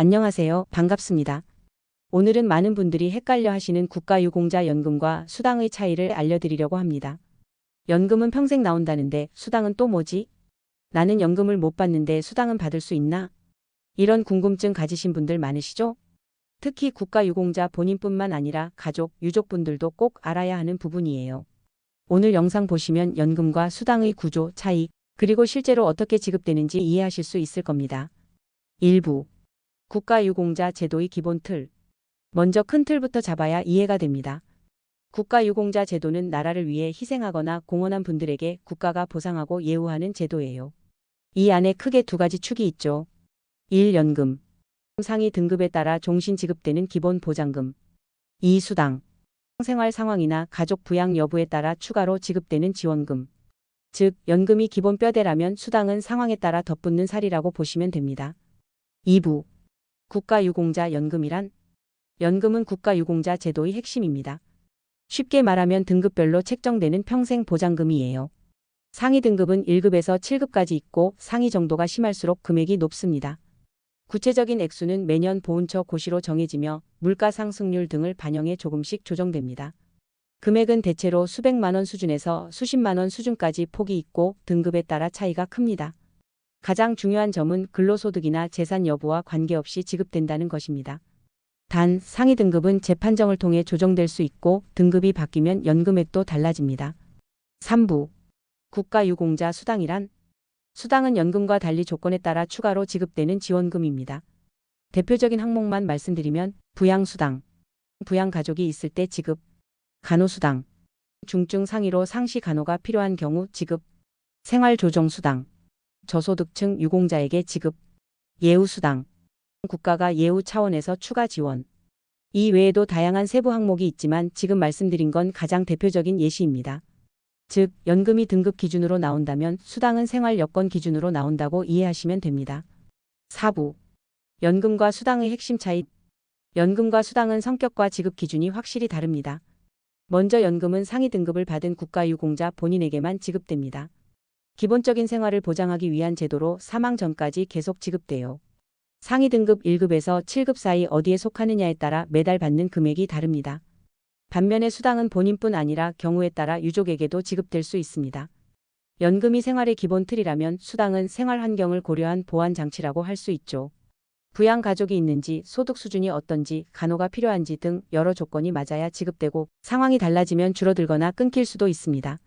안녕하세요. 반갑습니다. 오늘은 많은 분들이 헷갈려 하시는 국가유공자 연금과 수당의 차이를 알려드리려고 합니다. 연금은 평생 나온다는데 수당은 또 뭐지? 나는 연금을 못 받는데 수당은 받을 수 있나? 이런 궁금증 가지신 분들 많으시죠? 특히 국가유공자 본인뿐만 아니라 가족, 유족분들도 꼭 알아야 하는 부분이에요. 오늘 영상 보시면 연금과 수당의 구조, 차이, 그리고 실제로 어떻게 지급되는지 이해하실 수 있을 겁니다. 일부 국가유공자 제도의 기본 틀. 먼저 큰 틀부터 잡아야 이해가 됩니다. 국가유공자 제도는 나라를 위해 희생하거나 공헌한 분들에게 국가가 보상하고 예우하는 제도예요. 이 안에 크게 두 가지 축이 있죠. 1. 연금. 상위 등급에 따라 종신 지급되는 기본 보장금. 2. 수당. 생활 상황이나 가족 부양 여부에 따라 추가로 지급되는 지원금. 즉, 연금이 기본 뼈대라면 수당은 상황에 따라 덧붙는 살이라고 보시면 됩니다. 2부. 국가유공자 연금이란 연금은 국가유공자 제도의 핵심입니다. 쉽게 말하면 등급별로 책정되는 평생 보장금이에요. 상위 등급은 1급에서 7급까지 있고 상위 정도가 심할수록 금액이 높습니다. 구체적인 액수는 매년 보훈처 고시로 정해지며 물가 상승률 등을 반영해 조금씩 조정됩니다. 금액은 대체로 수백만 원 수준에서 수십만 원 수준까지 폭이 있고 등급에 따라 차이가 큽니다. 가장 중요한 점은 근로소득이나 재산 여부와 관계없이 지급된다는 것입니다. 단 상위 등급은 재판정을 통해 조정될 수 있고 등급이 바뀌면 연금액도 달라집니다. 3부 국가유공자 수당이란 수당은 연금과 달리 조건에 따라 추가로 지급되는 지원금입니다. 대표적인 항목만 말씀드리면 부양수당, 부양가족이 있을 때 지급, 간호수당, 중증 상위로 상시 간호가 필요한 경우 지급, 생활조정수당, 저소득층 유공자에게 지급, 예우수당, 국가가 예우 차원에서 추가 지원. 이 외에도 다양한 세부 항목이 있지만 지금 말씀드린 건 가장 대표적인 예시입니다. 즉, 연금이 등급 기준으로 나온다면 수당은 생활 여건 기준으로 나온다고 이해하시면 됩니다. 4부. 연금과 수당의 핵심 차이. 연금과 수당은 성격과 지급 기준이 확실히 다릅니다. 먼저 연금은 상위 등급을 받은 국가유공자 본인에게만 지급됩니다. 기본적인 생활을 보장하기 위한 제도로 사망 전까지 계속 지급돼요. 상위 등급 1급에서 7급 사이 어디에 속하느냐에 따라 매달 받는 금액이 다릅니다. 반면에 수당은 본인뿐 아니라 경우에 따라 유족에게도 지급될 수 있습니다. 연금이 생활의 기본 틀이라면 수당은 생활 환경을 고려한 보완 장치라고 할 수 있죠. 부양 가족이 있는지, 소득 수준이 어떤지, 간호가 필요한지 등 여러 조건이 맞아야 지급되고 상황이 달라지면 줄어들거나 끊길 수도 있습니다.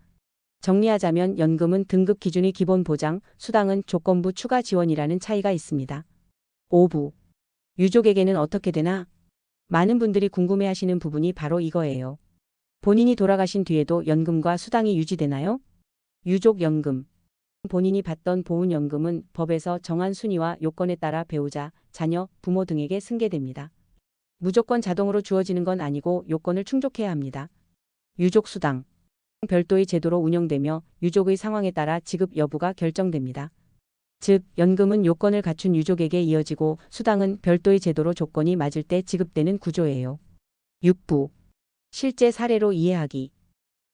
정리하자면 연금은 등급 기준이 기본 보장, 수당은 조건부 추가 지원이라는 차이가 있습니다. 5부. 유족에게는 어떻게 되나? 많은 분들이 궁금해하시는 부분이 바로 이거예요. 본인이 돌아가신 뒤에도 연금과 수당이 유지되나요? 유족연금. 본인이 받던 보훈연금은 법에서 정한 순위와 요건에 따라 배우자, 자녀, 부모 등에게 승계됩니다. 무조건 자동으로 주어지는 건 아니고 요건을 충족해야 합니다. 유족수당. 별도의 제도로 운영되며 유족의 상황에 따라 지급 여부가 결정됩니다. 즉, 연금은 요건을 갖춘 유족에게 이어지고 수당은 별도의 제도로 조건이 맞을 때 지급되는 구조예요. 6부. 실제 사례로 이해하기.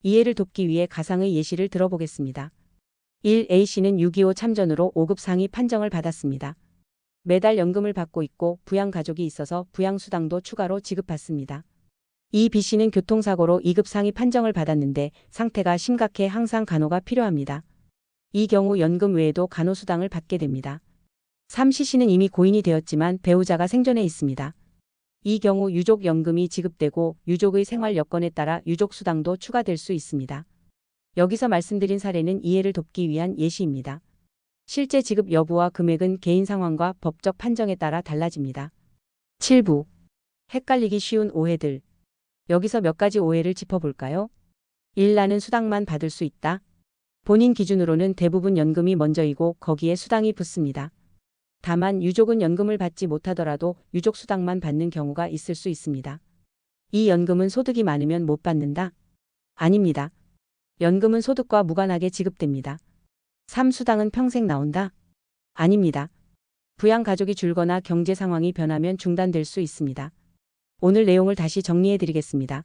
이해를 돕기 위해 가상의 예시를 들어보겠습니다. 1. A씨는 6.25 참전으로 5급 상위 판정을 받았습니다. 매달 연금을 받고 있고 부양 가족이 있어서 부양 수당도 추가로 지급받습니다. 이 B씨는 교통사고로 2급 상위 판정을 받았는데 상태가 심각해 항상 간호가 필요합니다. 이 경우 연금 외에도 간호수당을 받게 됩니다. 3C씨는 이미 고인이 되었지만 배우자가 생존해 있습니다. 이 경우 유족연금이 지급되고 유족의 생활 여건에 따라 유족수당도 추가될 수 있습니다. 여기서 말씀드린 사례는 이해를 돕기 위한 예시입니다. 실제 지급 여부와 금액은 개인 상황과 법적 판정에 따라 달라집니다. 7부. 헷갈리기 쉬운 오해들. 여기서 몇 가지 오해를 짚어볼까요? 1. 나는 수당만 받을 수 있다. 본인 기준으로는 대부분 연금이 먼저이고 거기에 수당이 붙습니다. 다만 유족은 연금을 받지 못하더라도 유족 수당만 받는 경우가 있을 수 있습니다. 이 연금은 소득이 많으면 못 받는다? 아닙니다. 연금은 소득과 무관하게 지급됩니다. 3. 수당은 평생 나온다? 아닙니다. 부양 가족이 줄거나 경제 상황이 변하면 중단될 수 있습니다. 오늘 내용을 다시 정리해 드리겠습니다.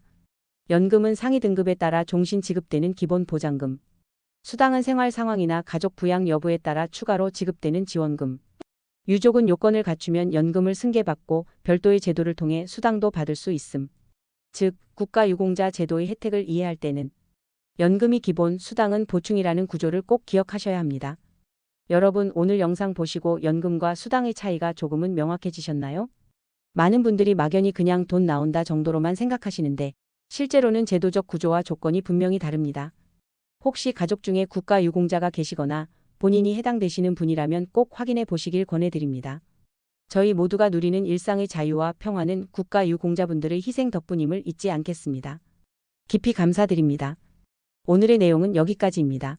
연금은 상위 등급에 따라 종신 지급되는 기본 보장금. 수당은 생활 상황이나 가족 부양 여부에 따라 추가로 지급되는 지원금. 유족은 요건을 갖추면 연금을 승계받고 별도의 제도를 통해 수당도 받을 수 있음. 즉, 국가유공자 제도의 혜택을 이해할 때는 연금이 기본, 수당은 보충이라는 구조를 꼭 기억하셔야 합니다. 여러분, 오늘 영상 보시고 연금과 수당의 차이가 조금은 명확해지셨나요? 많은 분들이 막연히 그냥 돈 나온다 정도로만 생각하시는데 실제로는 제도적 구조와 조건이 분명히 다릅니다. 혹시 가족 중에 국가 유공자가 계시거나 본인이 해당되시는 분이라면 꼭 확인해 보시길 권해드립니다. 저희 모두가 누리는 일상의 자유와 평화는 국가 유공자분들의 희생 덕분임을 잊지 않겠습니다. 깊이 감사드립니다. 오늘의 내용은 여기까지입니다.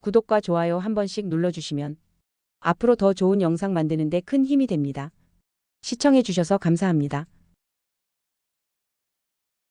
구독과 좋아요 한 번씩 눌러주시면 앞으로 더 좋은 영상 만드는데 큰 힘이 됩니다. 시청해주셔서 감사합니다.